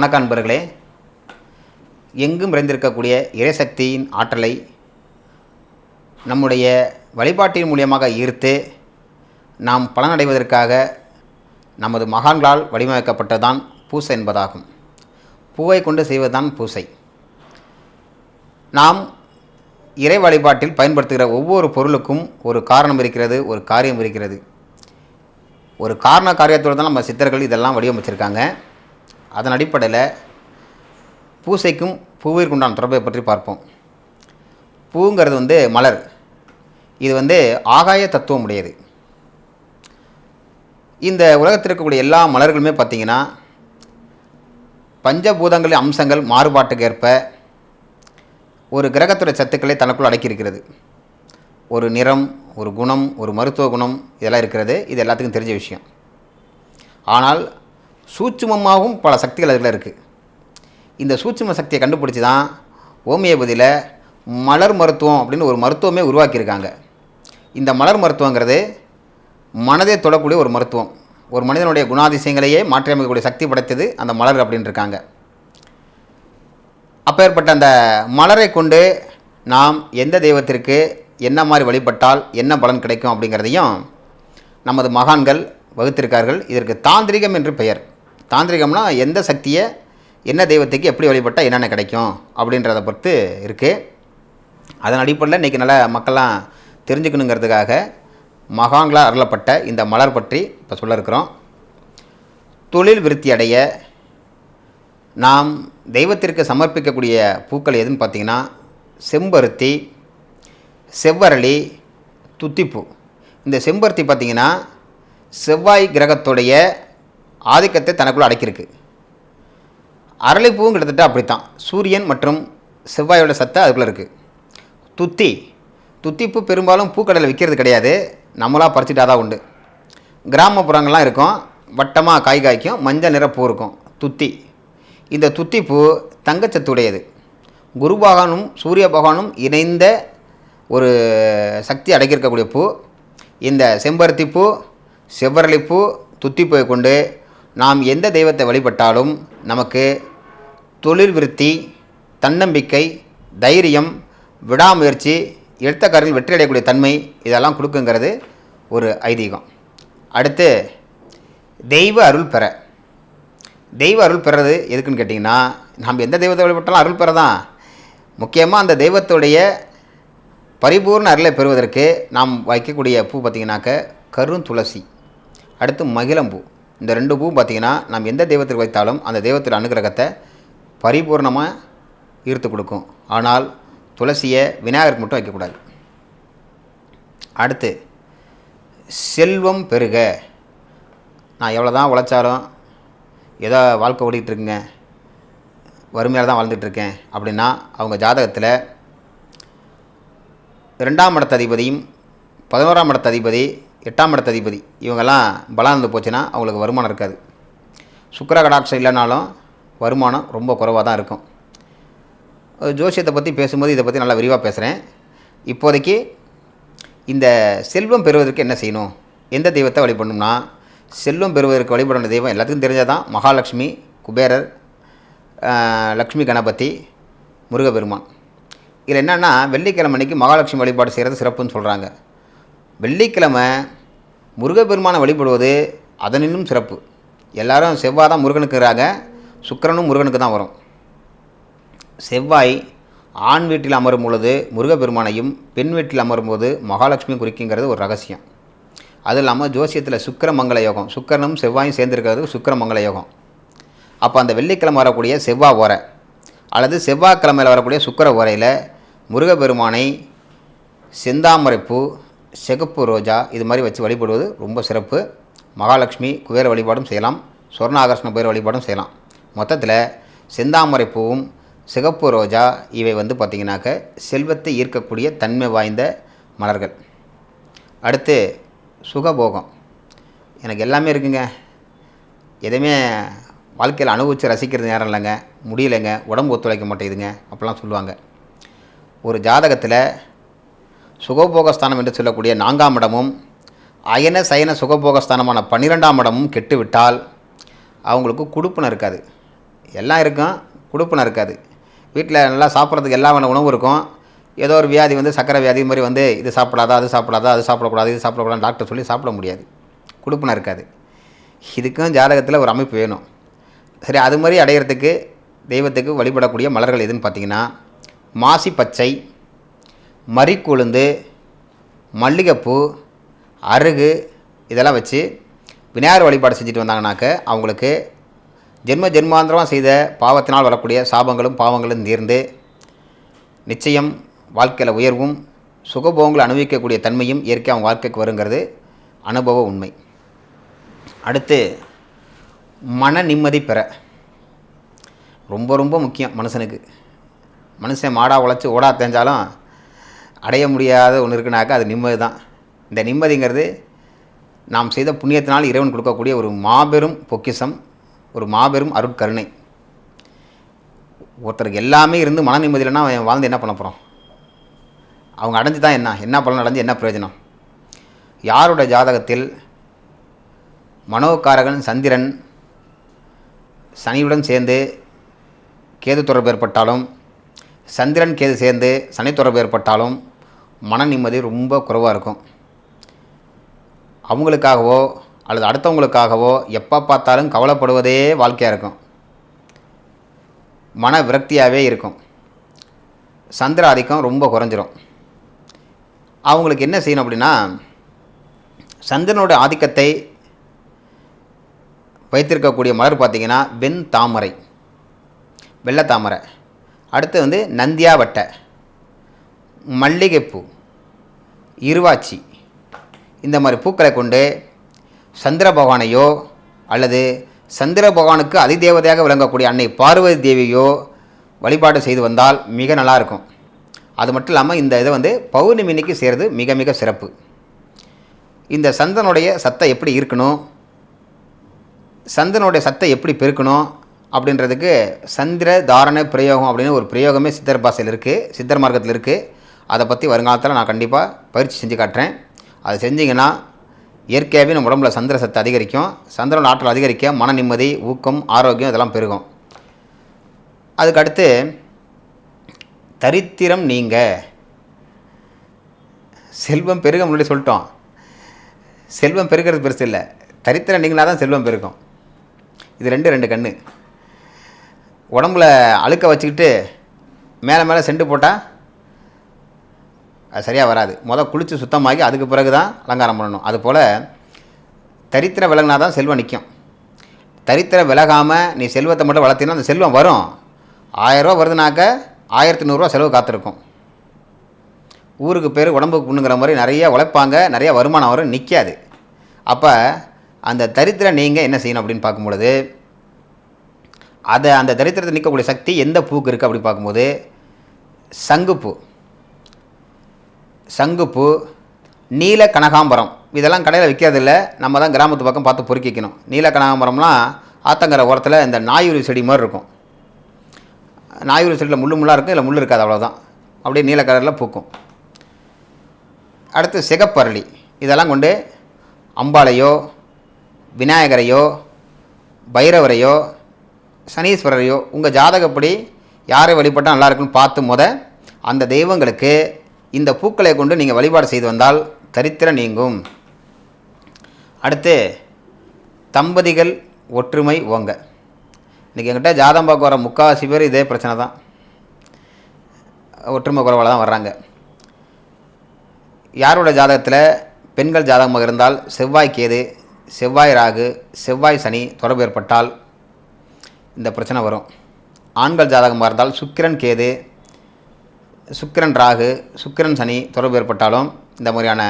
வணக்க அன்பர்களே. எங்கும் நிறைந்திருக்கக்கூடிய இறைசக்தியின் ஆற்றலை நம்முடைய வழிபாட்டின் மூலியமாக ஈர்த்து நாம் பலனடைவதற்காக நமது மகான்களால் வடிவமைக்கப்பட்டதுதான் பூசை என்பதாகும். பூவை கொண்டு செய்வதுதான் பூசை. நாம் இறை வழிபாட்டில் பயன்படுத்துகிற ஒவ்வொரு பொருளுக்கும் ஒரு காரணம் இருக்கிறது ஒரு காரியம் இருக்கிறது. ஒரு காரண காரியத்தோடு தான் நம்ம சித்தர்கள் இதெல்லாம் வடிவமைச்சிருக்காங்க. அதன் அடிப்படையில் பூசைக்கும் பூவிற்கு உண்டான தொடர்பை பற்றி பார்ப்போம். பூங்கிறது வந்து மலர். இது வந்து ஆகாய தத்துவம் உடையது இந்த உலகத்தில் இருக்கக்கூடிய எல்லா மலர்களுமே பார்த்திங்கன்னா பஞ்சபூதங்களின் அம்சங்கள் மாறுபாட்டுக்கு ஏற்ப ஒரு கிரகத்துடைய சத்துக்களை தனக்குள் அடக்கியிருக்கிறது. ஒரு நிறம் ஒரு குணம் ஒரு மருத்துவ குணம் இதெல்லாம் இருக்கிறது. இது எல்லாத்துக்கும் தெரிஞ்ச விஷயம். ஆனால் சூட்சுமமாகவும் பல சக்திகள் அதில் இருக்குது இந்த சூட்சும சக்தியை கண்டுபிடிச்சி தான் ஹோமியோபதியில் மலர் மருத்துவம் அப்படின்னு ஒரு மருத்துவமே உருவாக்கியிருக்காங்க. இந்த மலர் மருத்துவங்கிறது மனதை தொடக்கூடிய ஒரு மருத்துவம். ஒரு மனிதனுடைய குணாதிசயங்களையே மாற்றியமைக்கக்கூடிய சக்தி படைத்தது அந்த மலர் அப்படின்னு இருக்காங்க. அப்பேற்பட்ட அந்த மலரை கொண்டு நாம் எந்த தெய்வத்திற்கு என்ன மாதிரி வழிபட்டால் என்ன பலன் கிடைக்கும் அப்படிங்கிறதையும் நமது மகான்கள் வகுத்திருக்கார்கள். இதற்கு தாந்திரிகம் என்று பெயர். தாந்திரிகம்னா எந்த சக்தியை என்ன தெய்வத்துக்கு எப்படி வழிபட்டால் என்னென்ன கிடைக்கும் அப்படின்றத பொறுத்து இருக்குது அதன் அடிப்படையில் இன்றைக்கி நல்லா மக்கள்லாம் தெரிஞ்சுக்கணுங்கிறதுக்காக மகாங்களாக அருளப்பட்ட இந்த மலர் பற்றி இப்போ சொல்ல இருக்கிறோம். தொழில் விருத்தி அடைய நாம் தெய்வத்திற்கு சமர்ப்பிக்கக்கூடிய பூக்கள் எதுன்னு பார்த்தீங்கன்னா செம்பருத்தி செவ்வரளி துத்திப்பூ. இந்த செம்பருத்தி பார்த்திங்கன்னா செவ்வாய் கிரகத்துடைய ஆதிக்கத்தை தனக்குள்ளே அடக்கியிருக்கு. அரளிப்பூவும் கிட்டத்தட்ட அப்படித்தான். சூரியன் மற்றும் செவ்வாயோட சத்தை அதுக்குள்ளே இருக்குது துத்தி. துத்திப்பூ பெரும்பாலும் பூக்கடையில் விற்கிறது கிடையாது. நம்மளாக பறிச்சுட்டா தான் உண்டு. கிராமப்புறங்கள்லாம் இருக்கும். வட்டமாக காய் காய்க்கும். மஞ்சள் நிற பூ இருக்கும். துத்தி. இந்த துத்திப்பூ தங்கச்சத்துடையது குரு பகவானும் சூரிய பகவானும் இணைந்த ஒரு சக்தி அடக்கியிருக்கக்கூடிய பூ. இந்த செம்பருத்தி பூ செவ்வரளிப்பூ துத்திப்பூவை கொண்டு நாம் எந்த தெய்வத்தை வழிபட்டாலும் நமக்கு தொழில் விருத்தி தன்னம்பிக்கை தைரியம் விடாமுயற்சி எடுத்த காரில் வெற்றி அடையக்கூடிய தன்மை இதெல்லாம் கொடுக்குங்கிறது ஒரு ஐதீகம். அடுத்து தெய்வ அருள் பெற. தெய்வ அருள் பெறது எதுக்குன்னு கேட்டிங்கன்னா நாம் எந்த தெய்வத்தை வழிபட்டாலும் அருள் பெற தான் முக்கியமாக அந்த தெய்வத்துடைய பரிபூர்ண அருளை பெறுவதற்கு நாம் வைக்கக்கூடிய பூ பார்த்திங்கனாக்க கருந்துளசி அடுத்து மகிழம்பூ. இந்த ரெண்டு பூ பார்த்திங்கன்னா நம்ம எந்த தெய்வத்திற்கு வைத்தாலும் அந்த தெய்வத்தில் அனுகிரகத்தை பரிபூர்ணமாக ஈர்த்து கொடுக்கும். ஆனால் துளசியை விநாயகருக்கு மட்டும் வைக்கக்கூடாது. அடுத்து செல்வம் பெருக. நான் எவ்வளோ தான் உழைச்சாலும் ஏதோ வாழ்க்கை ஓடிக்கிட்டு இருக்குங்க. வறுமையாக தான் வாழ்ந்துட்டுருக்கேன் அப்படின்னா அவங்க ஜாதகத்தில் ரெண்டாம் இடத்த அதிபதியும் பதினோராம் இடத்த அதிபதி எட்டாம் இடத்த அதிபதி. இவங்கெல்லாம் பலம் இருந்து போச்சுன்னா அவங்களுக்கு வருமானம் இருக்காது. சுக்கர கடாட்சம் இல்லைனாலும் வருமானம் ரொம்ப குறைவாக தான் இருக்கும். ஜோசியத்தை பற்றி பேசும்போது இதை பற்றி நல்லா விரிவாக பேசுகிறேன் இப்போதைக்கு இந்த செல்வம் பெறுவதற்கு என்ன செய்யணும்? எந்த தெய்வத்தை வழிபடணும்னா செல்வம் பெறுவதற்கு வழிபட தெய்வம் எல்லாத்துக்கும் தெரிஞ்சால் தான் மகாலட்சுமி குபேரர் லக்ஷ்மி கணபதி முருகப்பெருமான். இதில் என்னென்னா வெள்ளிக்கிழமை அன்றைக்கி மகாலட்சுமி வழிபாடு செய்கிறது சிறப்புன்னு சொல்கிறாங்க வெள்ளிக்கிழமை முருகப்பெருமானை வழிபடுவது அதனினும் சிறப்பு. எல்லாரும் செவ்வாய் தான் முருகனுக்குறாங்க சுக்கிரனும் முருகனுக்கு தான் வரும். செவ்வாய் ஆண் வீட்டில் அமரும் பொழுது முருகப்பெருமானையும் பெண் வீட்டில் அமரும் போது மகாலட்சுமி குறிக்குங்கிறது ஒரு ரகசியம். அது இல்லாமல் ஜோசியத்தில் சுக்கிரமங்கல யோகம் சுக்கரனும் செவ்வாயும் சேர்ந்துருக்கிறது சுக்கிரமங்கல யோகம். அப்போ அந்த வெள்ளிக்கிழமை வரக்கூடிய செவ்வாய் ஓரை அல்லது செவ்வாய்க்கிழமையில் வரக்கூடிய சுக்கிர ஓரையில் முருகப்பெருமானை செந்தாமரைப்பூ சிகப்பு ரோஜா இது மாதிரி வச்சு வழிபடுவது ரொம்ப சிறப்பு. மகாலட்சுமி குபேர வழிபாடும் செய்யலாம். சொர்ண குபேர வழிபாடும் செய்யலாம். மொத்தத்தில் செந்தாமரை பூவும் சிகப்பு ரோஜா இவை வந்து பார்த்திங்கனாக்க செல்வத்தை ஈர்க்கக்கூடிய தன்மை வாய்ந்த மலர்கள். அடுத்து சுகபோகம். எனக்கு எல்லாமே இருக்குங்க. எதுவுமே வாழ்க்கையில் அனுபவித்து ரசிக்கிறது நேரம் இல்லைங்க. முடியலைங்க. உடம்பு ஒத்துழைக்க மாட்டேங்குதுங்க. அப்படிலாம் சொல்லுவாங்க. ஒரு ஜாதகத்தில் சுகபோகஸ்தானம் என்று சொல்லக்கூடிய நான்காம் இடமும் அயன சயன சுகபோகஸ்தானமான பன்னிரெண்டாம் இடமும் கெட்டுவிட்டால் அவங்களுக்கு குடுப்பனம் இருக்காது. எல்லாம் இருக்கும் கொடுப்பனை இருக்காது. வீட்டில் நல்லா சாப்பிட்றதுக்கு எல்லா வகையான உணவும் இருக்கும். ஏதோ ஒரு வியாதி வந்து சக்கரை வியாதி மாதிரி வந்து இது சாப்பிடாதா அது சாப்பிடாதா அது சாப்பிடக்கூடாது இது சாப்பிடக்கூடாது டாக்டர் சொல்லி சாப்பிட முடியாது. கொடுப்பனை இருக்காது. இதுக்கும் ஜாதகத்தில் ஒரு அமைப்பு வேணும். சரி அது மாதிரி அடையிறதுக்கு தெய்வத்துக்கு வழிபடக்கூடிய மலர்கள் எதுன்னு பார்த்தீங்கன்னா மாசி பச்சை மறிக்குழுந்து மல்லிகைப்பூ அருகு இதெல்லாம் வச்சு விநாயகர் வழிபாடு செஞ்சுட்டு வந்தாங்கனாக்க அவங்களுக்கு ஜென்ம ஜென்மாந்திரமாக செய்த பாவத்தினால் வரக்கூடிய சாபங்களும் பாவங்களும் தீர்ந்து நிச்சயம் வாழ்க்கையில் உயர்வும் சுகபோகங்களை அனுபவிக்கக்கூடிய தன்மையும் இயற்கை அவங்க வாழ்க்கைக்கு வருங்கிறது அனுபவ உண்மை. அடுத்து மன நிம்மதி பெற. ரொம்ப ரொம்ப முக்கியம் மனுஷனுக்கு. மனுஷன் மாடாக உழைச்சி ஓடா தெரிஞ்சாலும் அடைய முடியாத ஒன்று இருக்குனாக்கா அது நிம்மதி தான் இந்த நிம்மதிங்கிறது நாம் செய்த புண்ணியத்தினால் இறைவன் கொடுக்கக்கூடிய ஒரு மாபெரும் பொக்கிஷம் ஒரு மாபெரும் அருட்கருணை. ஒருத்தருக்கு எல்லாமே இருந்து மன நிம்மதி இல்லைன்னா அவன் வாழ்ந்து என்ன பண்ண போகிறான் அவங்க அடைஞ்சு தான் என்ன? என்ன பலன் அடைஞ்சு என்ன பிரயோஜனம்? யாரோட ஜாதகத்தில் மனோகாரகன் சந்திரன் சனியுடன் சேர்ந்து கேது தொடர்பு ஏற்பட்டாலும் சந்திரன் கேது சேர்ந்து சனி தொடர்பு ஏற்பட்டாலும் மன நிம்மதி ரொம்ப குறைவாக இருக்கும். அவங்களுக்காகவோ அல்லது அடுத்தவங்களுக்காகவோ எப்போ பார்த்தாலும் கவலைப்படுவதே வாழ்க்கையாக இருக்கும். மன விரக்தியாகவே இருக்கும். சந்திர ஆதிக்கம் ரொம்ப குறைஞ்சிரும். அவங்களுக்கு என்ன செய்யணும் அப்படின்னா சந்திரனோட ஆதிக்கத்தை வைத்திருக்கக்கூடிய மலர் பார்த்திங்கன்னா வெண் தாமரை. வெள்ளை தாமரை. அடுத்து வந்து நந்தியாவட்டை. மல்லிகைப்பூ இருவாச்சி இந்த மாதிரி பூக்களை கொண்டு சந்திர பகவானையோ அல்லது சந்திர பகவானுக்கு அதிதேவதையாக விளங்கக்கூடிய அன்னை பார்வதி தேவியோ வழிபாடு செய்து வந்தால் மிக நல்லா இருக்கும் அது மட்டும் இல்லாமல் இந்த இதை வந்து பௌர்ணமி இன்னைக்கு செய்கிறது மிக மிக சிறப்பு. இந்த சந்தனுடைய சத்தை எப்படி இருக்கணும் சந்தனுடைய சத்தை எப்படி பெருக்கணும் அப்படின்றதுக்கு சந்திர தாரண பிரயோகம் அப்படின்னு ஒரு பிரயோகமே சித்தர் பாசையில் இருக்குது சித்தர் மார்க்கத்தில் இருக்குது அதை பற்றி வருங்காலத்தில் நான் கண்டிப்பாக பயிற்சி செஞ்சு காட்டுறேன். அது செஞ்சிங்கன்னா இயற்கையாகவே நம்ம உடம்புல சந்திர சத்து அதிகரிக்கும். சந்திரன் ஆற்றல் அதிகரிக்க மன நிம்மதி ஊக்கம் ஆரோக்கியம் இதெல்லாம் பெருகும். அதுக்கடுத்து தரித்திரம் நீங்க. செல்வம் பெருக முன்னாடி சொல்லிட்டோம். செல்வம் பெருகிறது பெருசு இல்லை. தரித்திரம் நீங்களாக தான் செல்வம் பெருக்கும் இது ரெண்டு ரெண்டு கண்ணு. உடம்புல அழுக்க வச்சுக்கிட்டு மேலே மேலே செண்டு போட்டால் அது சரியாக வராது. முதல் குளித்து சுத்தமாகி அதுக்கு பிறகு தான் அலங்காரம் பண்ணணும். அதுபோல் தரித்திரம் விலகினா தான் செல்வம் நிற்கும் தரித்திரம் விலகாமல் நீ செல்வத்தை மட்டும் வளர்த்தினா அந்த செல்வம் வரும். ஆயிரரூவா வருதுனாக்க ஆயிரத்தி நூறுரூவா செலவு காத்திருக்கும். ஊருக்கு பேர் உடம்புக்கு புண்ணுங்கிற மாதிரி நிறைய உழைப்பாங்க நிறைய வருமானம் வரும் நிற்காது அப்போ அந்த தரித்திரம் நீங்கள் என்ன செய்யணும் அப்படின்னு பார்க்கும்பொழுது அதை அந்த தரித்திரத்தை நிற்கக்கூடிய சக்தி எந்த பூக்கு இருக்குது அப்படி பார்க்கும்போது சங்குப்பூ. சங்குப்பூ நீல கனகாம்பரம். இதெல்லாம் கடையில் விற்கிறதில்ல நம்ம தான் கிராமத்து பக்கம் பார்த்து பொறுக்கிக்கணும். நீல கனகாம்பரம்லாம் ஆத்தங்கரை ஓரத்தில் இந்த நாயூரி செடி மாதிரி இருக்கும். நாயுரு செடியில் முள்ளு முள்ளாக இருக்கும் இல்லை முள் இருக்காது அவ்வளோதான் அப்படியே நீல கலரில் பூக்கும். அடுத்து சிகப்பரளி. இதெல்லாம் கொண்டு அம்பாளையோ விநாயகரையோ பைரவரையோ சனீஸ்வரரையோ உங்கள் ஜாதகப்படி யாரை வழிபட்டால் நல்லா இருக்குன்னு பார்த்து முத அந்த தெய்வங்களுக்கு இந்த பூக்களை கொண்டு நீங்கள் வழிபாடு செய்து வந்தால் தரித்திரம் நீங்கும். அடுத்து தம்பதிகள் ஒற்றுமை ஓங்க. இன்றைக்கி என்கிட்ட ஜாதம் பார்க்க வர முக்கால்வாசி பேர் இதே பிரச்சனை தான். ஒற்றுமை குறைவால் தான் வர்றாங்க. யாரோட ஜாதகத்தில் பெண்கள் ஜாதகமாக இருந்தால் செவ்வாய் கேது செவ்வாய் ராகு செவ்வாய் சனி தொடர்பு ஏற்பட்டால் இந்த பிரச்சனை வரும். ஆண்கள் ஜாதகமாக இருந்தால் சுக்கிரன் கேது சுக்கிரன் ராகு சுக்கிரன் சனி தொடர்பு ஏற்பட்டாலும் இந்த மாதிரியான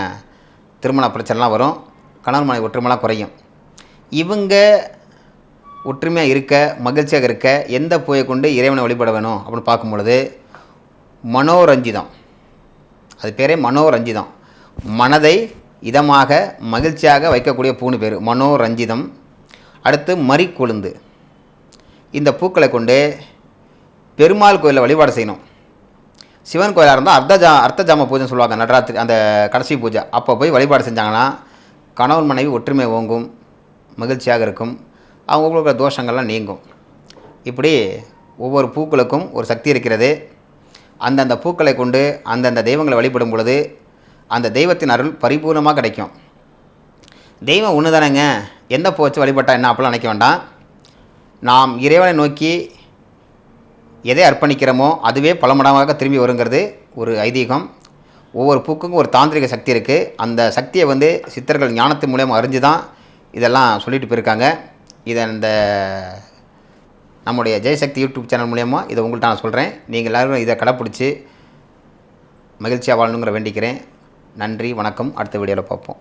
திருமண பிரச்சனைலாம் வரும். கணவன் மனைவி ஒற்றுமைலாம் குறையும். இவங்க ஒற்றுமையாக இருக்க மகிழ்ச்சியாக இருக்க எந்த பூவை கொண்டு இறைவனை வழிபட வேணும் அப்படின்னு பார்க்கும் பொழுது மனோரஞ்சிதம். அது பேரே மனோரஞ்சிதம். மனதை இதமாக மகிழ்ச்சியாக வைக்கக்கூடிய பூன்னு பேர் மனோரஞ்சிதம். அடுத்து மறிக்கொழுந்து. இந்த பூக்களை கொண்டு பெருமாள் கோயிலில் வழிபாடு செய்யணும். சிவன் கோயிலாக இருந்தால் அர்த்த ஜா அர்த்த ஜாம பூஜைன்னு சொல்லுவாங்க நடராத்திரி அந்த கடைசி பூஜை. அப்போ போய் வழிபாடு செஞ்சாங்கன்னா கணவன் மனைவி ஒற்றுமை ஓங்கும் மகிழ்ச்சியாக இருக்கும். அவங்களுக்கு தோஷங்கள்லாம் நீங்கும். இப்படி ஒவ்வொரு பூக்களுக்கும் ஒரு சக்தி இருக்கிறது. அந்தந்த பூக்களை கொண்டு அந்தந்த தெய்வங்களை வழிபடும் பொழுது அந்த தெய்வத்தின் அருள் பரிபூர்ணமாக கிடைக்கும். தெய்வம் ஒன்று தானேங்க எந்த பூ வச்சு வழிபட்டால் என்ன அப்படிலாம் நினைக்க வேண்டாம்? நாம் இறைவனை நோக்கி எதை அர்ப்பணிக்கிறோமோ அதுவே பல மடமாக திரும்பி வருங்கிறது ஒரு ஐதீகம். ஒவ்வொரு பூக்குக்கும் ஒரு தாந்திரிக சக்தி இருக்குது அந்த சக்தியை வந்து சித்தர்கள் ஞானத்தின் மூலியமாக அறிஞ்சு தான் இதெல்லாம் சொல்லிட்டு போயிருக்காங்க. இதை இந்த நம்முடைய ஜெயசக்தி யூடியூப் சேனல் மூலயமா இதை உங்கள்கிட்ட நான் சொல்கிறேன் நீங்கள் எல்லோரும் இதை கடைப்பிடிச்சி மகிழ்ச்சியாக வாழணுங்கிற வேண்டிக்கிறேன். நன்றி வணக்கம். அடுத்த வீடியோவில் பார்ப்போம்.